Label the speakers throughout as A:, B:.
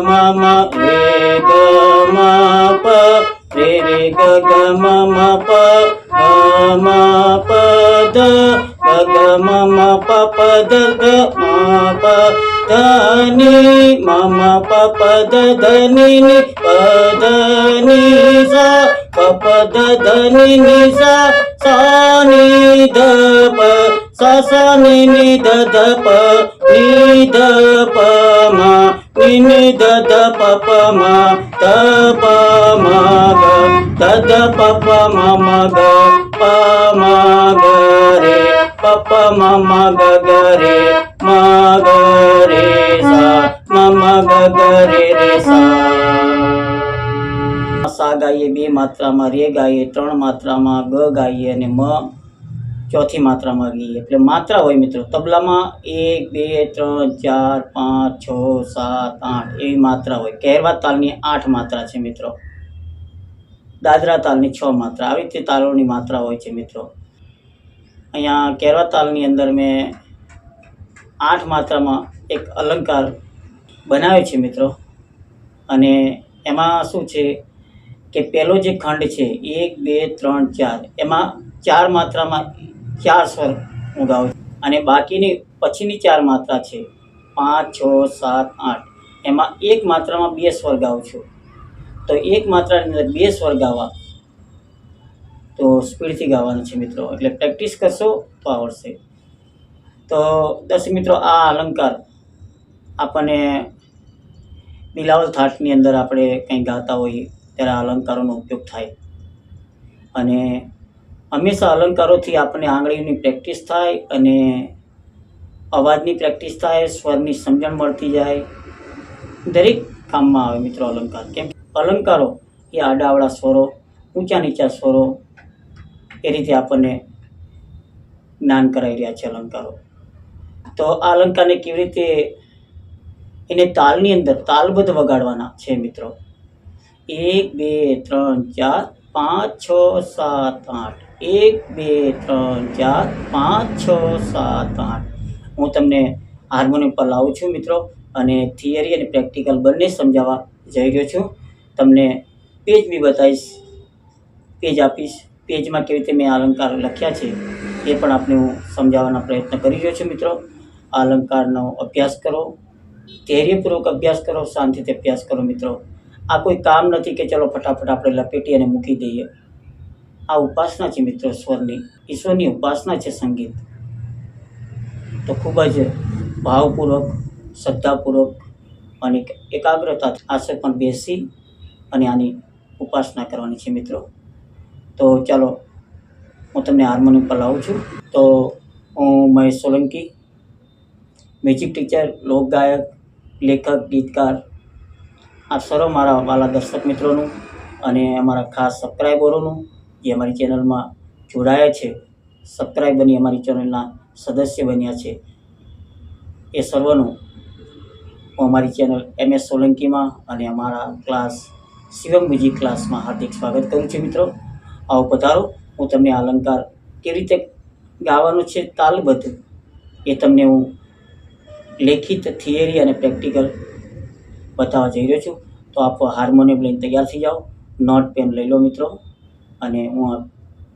A: મ મ રે ગ મ પ રે રે ગ ગ મ મ પ ગ મ પ દ ગ ગ મ મ પ પ દ ગ મ પ ધ ની મ મ પ પ દ ધ ની ની પ ધ ની સા પ પ દ ધ ની ની સા સા ની ધ પ સા સા ની ની ધ ધ પ ની ધ પ મ ની ની ધ ધ પ પ મ ધ પ મ ગ ધ ધ પ પ મ મ ગ પ મ ગ રે પ પ મ મ ગ ગ રે મ ગ રે સા મ મ ગ ગ રે રે સા સા ગાઈએ બે માત્રામાં રે ગાઈએ ત્રણ માત્રામાં ગ ગાઈએ અને મ ચોથી માત્રામાં ગઈ એટલે માત્રા હોય મિત્રો, તબલામાં એક, બે, ત્રણ, ચાર, પાંચ, છ, સાત, આઠ એવી માત્રા હોય. કહેરવા તાલની આઠ માત્રા છે મિત્રો. દાદરા તાલની છ માત્રા. આવી રીતે તાલોની માત્રા હોય છે મિત્રો. અહીંયા કહેરવા તાલની અંદર મેં આઠ માત્રામાં એક અલંકાર બનાવ્યો છે મિત્રો. અને એમાં શું છે કે પહેલો જે ખંડ છે, એક, બે, ત્રણ, ચાર, એમાં ચાર માત્રામાં ચાર સ્વર હું ગાઉં છું. અને બાકીની પછીની ચાર માત્રા છે. પાંચ, છ, સાત, આઠ. એમાં એક માત્રામાં બે સ્વર ગાઉં છું. તો એક માત્રાની અંદર બે સ્વર ગાવા તો સ્પીડથી ગાવાનું છે મિત્રો. એટલે પ્રેક્ટિસ કરશો તો આવડશે. તો દસ મિત્રો, આ અલંકાર આપણને બિલાવલ થાટની અંદર આપણે કંઈ ગાતા હોઈએ ત્યારે આ અલંકારોનો ઉપયોગ થાય. અને હંમેશા અલંકારોથી આપણને આંગળીઓની પ્રેક્ટિસ થાય અને અવાજની પ્રેક્ટિસ થાય, સ્વરની સમજણ મળતી જાય. દરેક કામમાં આવે મિત્રો અલંકાર. કેમ અલંકારો એ આડાવડા સ્વરો, ઊંચા નીચા સ્વરો એ રીતે આપણને જ્ઞાન કરાવી રહ્યા છે અલંકારો. તો આ અલંકારને કેવી રીતે એને તાલની અંદર તાલબદ્ધ વગાડવાના છે મિત્રો? એક, બે, ત્રણ, ચાર, પાંચ, છ, સાત, આઠ. એક, બે, ત્રણ, ચાર, પાંચ, છ, સાત, આઠ. હું તમને હાર્મોનિયમ પર લાવું છું મિત્રો, અને થિયરી અને પ્રેક્ટિકલ બંને સમજાવવા જઈ રહ્યો છું. તમને પેજ બી બતાવીશ, પેજ આપીશ. પેજમાં કેવી રીતે મેં અલંકાર લખ્યા છે એ પણ આપણે હું સમજાવવાના પ્રયત્ન કરી રહ્યો છું મિત્રો. અલંકારનો અભ્યાસ કરો, ધૈર્યપૂર્વક અભ્યાસ કરો, શાંતિથી અભ્યાસ કરો મિત્રો. આ કોઈ કામ નથી કે ચલો ફટાફટ આપણે લપેટી અને મૂકી દઈએ. આ ઉપાસના છે મિત્રો સ્વરની ઈશ્વરની ઉપાસના છે સંગીત. તો ખૂબ જ ભાવપૂર્વક, શ્રદ્ધાપૂર્વક અને એકાગ્રતા આશે પણ બેસી અને આની ઉપાસના કરવાની છે મિત્રો. તો ચાલો, હું તમને હાર્મોનિયમ પર લાવું છું. તો હું મહેશ સોલંકી, મ્યુઝિક ટીચર, લોકગાયક, લેખક, ગીતકાર આ સર્વ મારા વાલા દર્શક મિત્રોનું અને અમારા ખાસ સબસ્ક્રાઈબરોનું જે અમારી ચેનલમાં જોડાયા છે. સબસ્ક્રાઈબ બની અમારી ચેનલના સદસ્ય બન્યા છે. એ સર્વનું હું અમારી ચેનલ એમ એસ સોલંકીમાં અને અમારા ક્લાસ, શિવમ મ્યુઝિક ક્લાસમાં હાર્દિક સ્વાગત કરું છું મિત્રો. આવો પધારો. હું તમને અલંકાર કેવી રીતે ગાવાનું છે તાલબદ્ધ એ તમને હું લેખિત, થિયરી અને પ્રેક્ટિકલ બતાવવા જઈ રહ્યો છું. તો આપ હાર્મોનિયમ લઈને તૈયાર થઈ જાઓ. નોટ, પેન લઈ લો મિત્રો. અને હું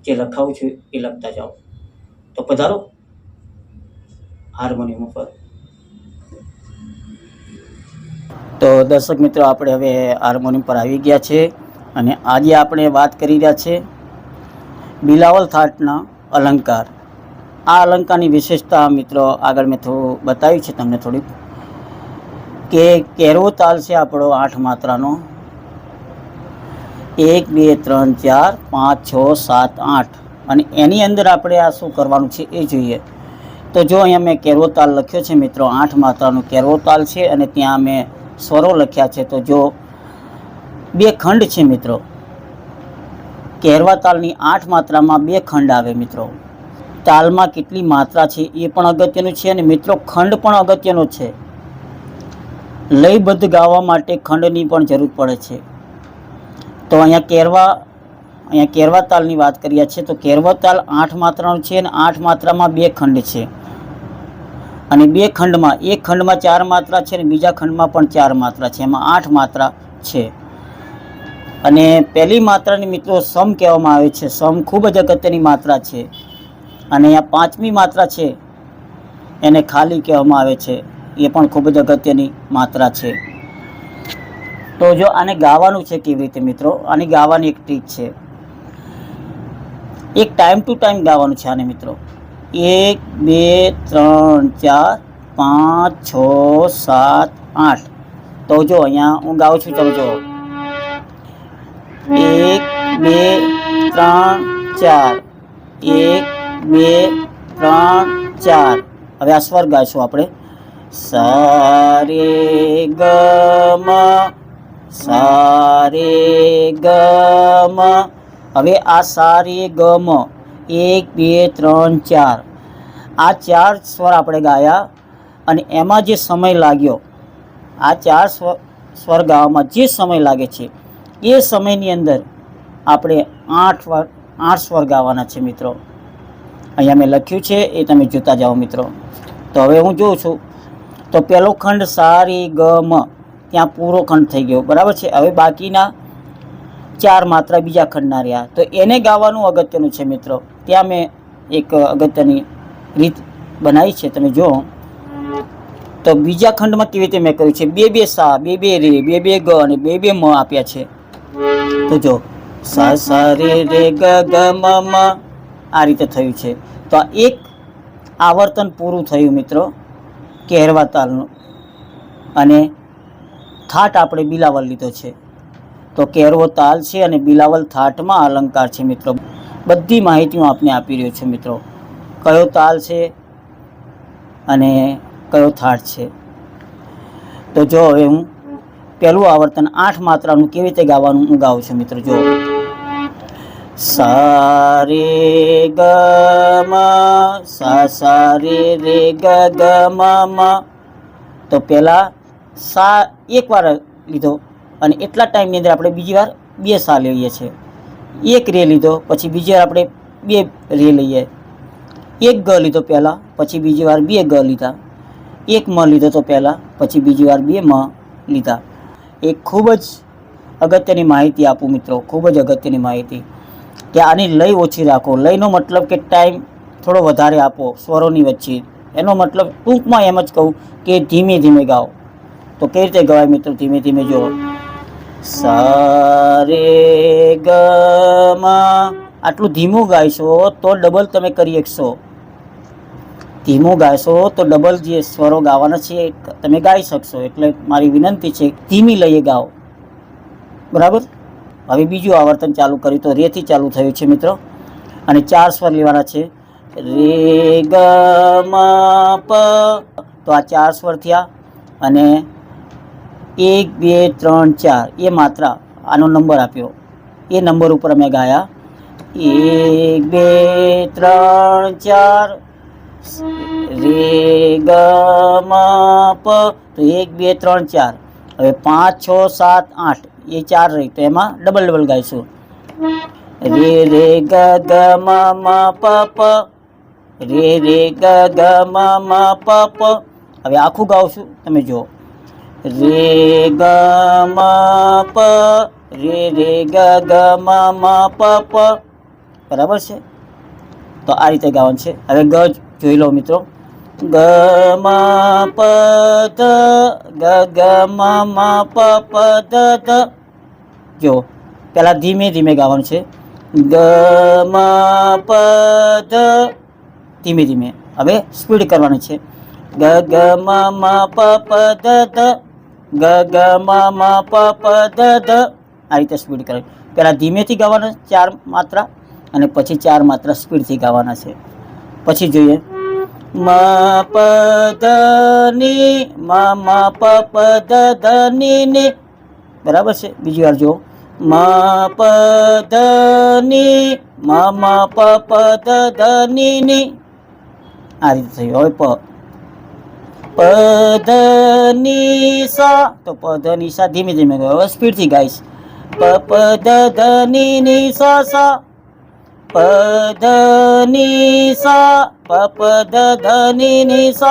A: જે લખાવું છું એ લખતા જાઉં તો પધારો. હાર્મોનિયમ ઉપર. તો દર્શક મિત્રો, આપણે હવે હાર્મોનિયમ પર આવી ગયા છે અને આજે આપણે વાત કરી રહ્યા છે બિલાવલ થાટના અલંકાર. આ અલંકારની વિશેષતા મિત્રો, આગળ મેં થોડું બતાવ્યું છે તમને થોડીક. કે કેરવો તાલ છે આપણો આઠ માત્રાનો. એક, બે, ત્રણ, ચાર, પાંચ, છ, સાત, આઠ. અને એની અંદર આપણે આ શું કરવાનું છે એ જોઈએ. તો જો અહીંયા મેં કેરવોતાલ લખ્યો છે મિત્રો, આઠ માત્રાનું કેરવોતાલ છે અને ત્યાં મેં સ્વરો લખ્યા છે. તો જો બે ખંડ છે મિત્રો. કેરવાતાલની આઠ માત્રામાં બે ખંડ આવે મિત્રો. તાલમાં કેટલી માત્રા છે એ પણ અગત્યનું છે અને મિત્રો ખંડ પણ અગત્યનો છે. લયબદ્ધ ગાવા માટે ખંડની પણ જરૂર પડે છે. તો અહીંયા કેરવા અહીંયા કેરવા તાલની વાત કરીએ છીએ, તો કેરવા તાલ આઠ માત્રાનું છે અને આઠ માત્રામાં બે ખંડ છે. અને બે ખંડમાં, એક ખંડમાં ચાર માત્રા છે અને બીજા ખંડમાં પણ ચાર માત્રા છે, એમાં આઠ માત્રા છે. અને પહેલી માત્રાની મિત્રો સમ કહેવામાં આવે છે, સમ ખૂબ જ અગત્યની માત્રા છે. અને અહીંયા પાંચમી માત્રા છે, એને ખાલી કહેવામાં આવે છે, એ પણ ખૂબ જ અગત્યની માત્રા છે. તો જો આને ગાવાનું છે કેવી રીતે મિત્રો? આની ગાવાની એક ટ્રીક છે. એક ટાઈમ ટુ ટાઈમ ગાવાનું છે આને મિત્રો. એક, બે, ત્રણ, ચાર, પાંચ, છ, સાત, આઠ. તો જો અહીંયા હું ગાઉં છું, ચાલો જો એક, બે, ત્રણ, ચાર. એક, બે, ત્રણ, ચાર. હવે આ સ્વર ગાઈશું આપણે. સારે ગમ સારે ગમ. હવે આ સારે ગમ એક, બે, ત્રણ, ચાર. આ ચાર સ્વર આપણે ગાયા અને એમાં જે સમય લાગ્યો, આ ચાર સ્વર સ્વર ગાવામાં જે સમય લાગે છે, એ સમયની અંદર આપણે આઠ વાર, આઠ સ્વર ગાવાના છે મિત્રો. અહીંયા મેં લખ્યું છે, એ તમે જોતા જાઓ મિત્રો. તો હવે હું જોઉં છું. તો પહેલો ખંડ સારી ગ મ ત્યાં પૂરો ખંડ થઈ ગયો. બરાબર છે? હવે બાકીના ચાર માત્ર બીજા ખંડના રહ્યા. તો એને ગાવાનું અગત્યનું છે મિત્રો. ત્યાં મેં એક અગત્યની રીત બનાવી છે. તમે જુઓ. તો બીજા ખંડમાં કેવી રીતે મેં કર્યું છે? બે બે સા, બે બે રે, બે બે ગ અને બે બે મ આપ્યા છે. તો જો, સા સા, રે રે, ગ ગ, મ મ આ રીતે થયું છે. તો આ એક આવર્તન પૂરું થયું મિત્રો, કહેરવા તાલનું. અને થાટ આપણે બિલાવલ લીધો છે. તો કેરવો તાલ છે અને બિલાવલ થાટમાં અલંકાર છે મિત્રો. બધી માહિતી હું આપને આપી રહ્યો છું મિત્રો. કયો તાલ છે અને કયો થાટ છે. તો જો હવે હું પહેલું આવર્તન આઠ માત્રાનું કેવી રીતે ગાવાનું હું ગાઉં છું મિત્રો, જો. સા રે ગ મ સા સા રે ગ મ. તો પહેલાં સા એક વાર લીધો અને એટલા ટાઈમની અંદર આપણે બીજી વાર બે સા લઈએ છીએ. એક રે લીધો, પછી બીજી વાર આપણે બે રે લઈએ. એક ગ લીધો પહેલાં, પછી બીજી વાર બે ગ લીધા. એક મ લીધો તો પહેલાં, પછી બીજી વાર બે મ લીધા. એક ખૂબ જ અગત્યની માહિતી આપું મિત્રો, ખૂબ જ અગત્યની માહિતી. કે આની લય ઓછી રાખો. લયનો મતલબ કે ટાઈમ થોડો વધારે આપો સ્વરોની વચ્ચે. એનો મતલબ ટૂંકમાં એમ જ કહું કે ધીમે ધીમે ગાઓ. તો કઈ રીતે ગવાય મિત્રો? ધીમે ધીમે જુઓ. સારે રે ગ મ આટલું ધીમું ગાઈશો તો ડબલ તમે કરી શકશો ધીમું ગાશો તો ડબલ જે સ્વરો ગાવાના છે, તમે ગાઈ શકશો. એટલે મારી વિનંતી છે, ધીમી લઈએ ગાઓ. બરાબર? હવે બીજું આવર્તન ચાલુ કર્યું તો રેથી ચાલુ થયું છે મિત્રો. અને ચાર સ્વર લેવાના છે. રે ગ મ પ. તો આ ચાર સ્વર થયા. અને એક, બે, ત્રણ, ચાર. એ માત્ર આનો નંબર આપ્યો. એ નંબર ઉપર અમે ગાયા. એક, બે, ત્રણ, ચાર. રે, ગ તો એક, બે, ત્રણ, ચાર. હવે પાંચ, છ, સાત, આઠ. એ ચાર રહી. તો એમાં ડબલ ડબલ ગાઈશું. રે રે, ગ ગ, મ પ પ. રે રે, ગ ગ, મ પ હવે આખું ગાઉં તમે જુઓ. રે ગ મ પ રે રે ગ ગ મ મ પ પ બરાબર છે? તો આ રીતે ગાવાનું છે. હવે ગ જોઈ લો મિત્રો. ગ મ પ ધ, ગ ગ મ મ પ પ ધ ધ. જો, પહેલાં ધીમે ધીમે ગાવાનું છે. ગ મ પ ધ, ધીમે ધીમે. હવે સ્પીડ કરવાની છે. ગ ગ મ મ પ ધ ધ. ગ ગ, મ મ, પ પ ધ ધ આ રીતે સ્પીડ કરે. પહેલાં ધીમેથી ગાવાના ચાર માત્રા અને પછી ચાર માત્રા સ્પીડથી ગાવાના છે. પછી જોઈએ. મ, પ, દ, ની, મ મ, પ પ, દ ધ ની ની. બરાબર છે? બીજી વાર જુઓ. મ, પ, દ, ની, મ મ, પ પ, દ ધ ની ની. આ રીતે થયું. હવે પ. પ ધ સા તો પધ ધ ધીમે ધીમે ગયો. હવે સ્પીડથી ગાઈશ. પ પ ધ ધ ની ની સા સા નિસા પ પ ધ ધ ની ની સ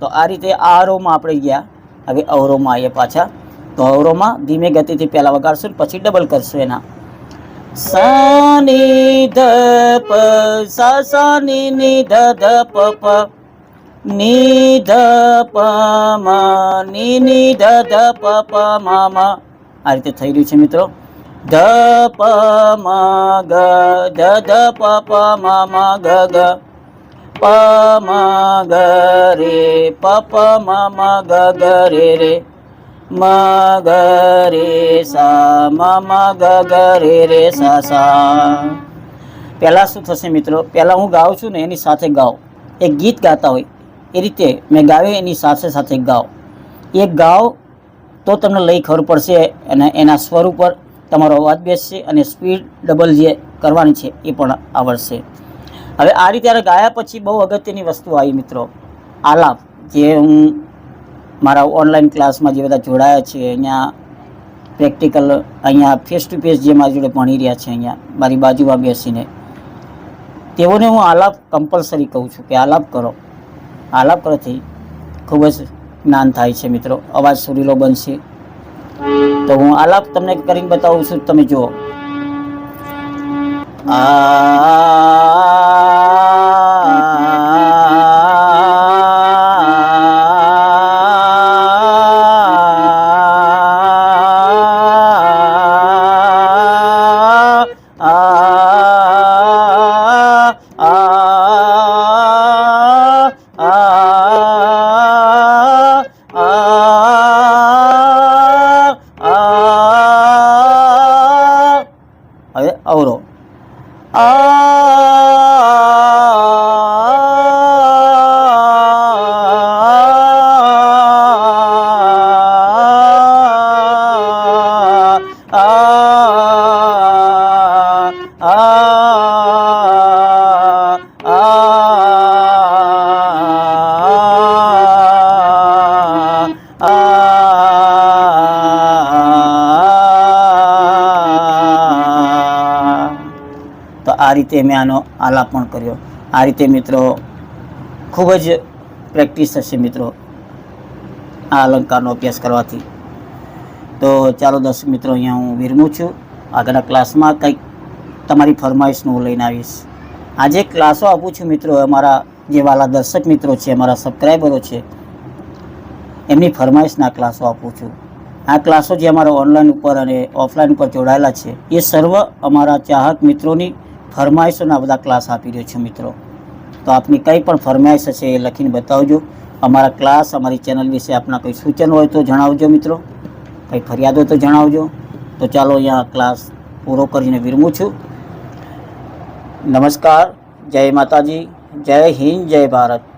A: તો આ રીતે આરોમાં આપણે ગયા. હવે અવરોમાં આવીએ પાછા. તો અવરોમાં ધીમે ગતિથી પહેલાં વગાડશું પછી ડબલ કરશું એના. સા ની ધ પ સા સા ની ની ધ, પ પ. ની ધ પ મ ની ની ધ પ પ મ આ રીતે થઈ રહ્યું છે મિત્રો. ધ પ મ ગ ધ ધ પ પ મ મ ગ ગ પ મ ગ રે પ પ મ મ ગ ગ રે રે. મ ગ રે સા મ મ ગ ગ રે રે સા સા. પહેલાં શું થશે મિત્રો? પહેલાં હું ગાઉં છું ને એની સાથે ગાઓ એક ગીત ગાતા હોય. એ રીતે મેં ગાયું એની સાથે સાથે ગાઓ એક ગાઓ તો તમને લઈ ખબર પડશે અને એના સ્વર ઉપર તમારો અવાજ બેસશે અને સ્પીડ ડબલ જે કરવાની છે એ પણ આવડશે. હવે આ રીતે ગાયા પછી બહુ અગત્યની વસ્તુ આવી મિત્રો. આલાપ, જે હું મારા ઓનલાઈન ક્લાસમાં જે બધા જોડાયા છે, અહીંયા પ્રેક્ટિકલ અહીંયા ફેસ ટુ ફેસ જે મારી જોડે ભણી રહ્યા છે અહીંયા, મારી બાજુમાં બેસીને. તેઓને હું આલાપ કમ્પલસરી કહું છું કે આલાપ કરો. આલાપ કરવાથી ખૂબ જ જ્ઞાન થાય છે મિત્રો. અવાજ સુરીલો બનશે. તો હું આલાપ તમને કરીને બતાવું છું. તમે જુઓ. હવે રીતે મેં આનો આલાપ પણ કર્યો. આ રીતે મિત્રો ખૂબ જ પ્રેક્ટિસ થશે મિત્રો આ અલંકારનો અભ્યાસ કરવાથી. તો ચાલો દર્શક મિત્રો, અહીંયા હું વિરમું છું. આગળના ક્લાસમાં કંઈક તમારી ફરમાઈશનું હું લઈને આવીશ. આજે ક્લાસો આપું છું મિત્રો, અમારા જે વાલા દર્શક મિત્રો છે, અમારા સબસ્ક્રાઈબરો છે, એમની ફરમાઈશના ક્લાસો આપું છું. આ ક્લાસો જે અમારા ઓનલાઈન ઉપર અને ઓફલાઈન ઉપર જોડાયેલા છે, એ સર્વ અમારા ચાહક મિત્રોની ફરમાઈશોના બધા ક્લાસ આપી રહ્યો છું મિત્રો. તો આપની કંઈ પણ ફરમાઈશ હશે એ લખીને બતાવજો. અમારા ક્લાસ અમારી ચેનલ વિશે આપના કોઈ સૂચન હોય તો જણાવજો મિત્રો. કંઈ ફરિયાદ હોય તો જણાવજો. તો ચાલો અહીંયા ક્લાસ પૂરો કરીને વિરમું છું. નમસ્કાર. જય માતાજી. જય હિન્દ, જય ભારત.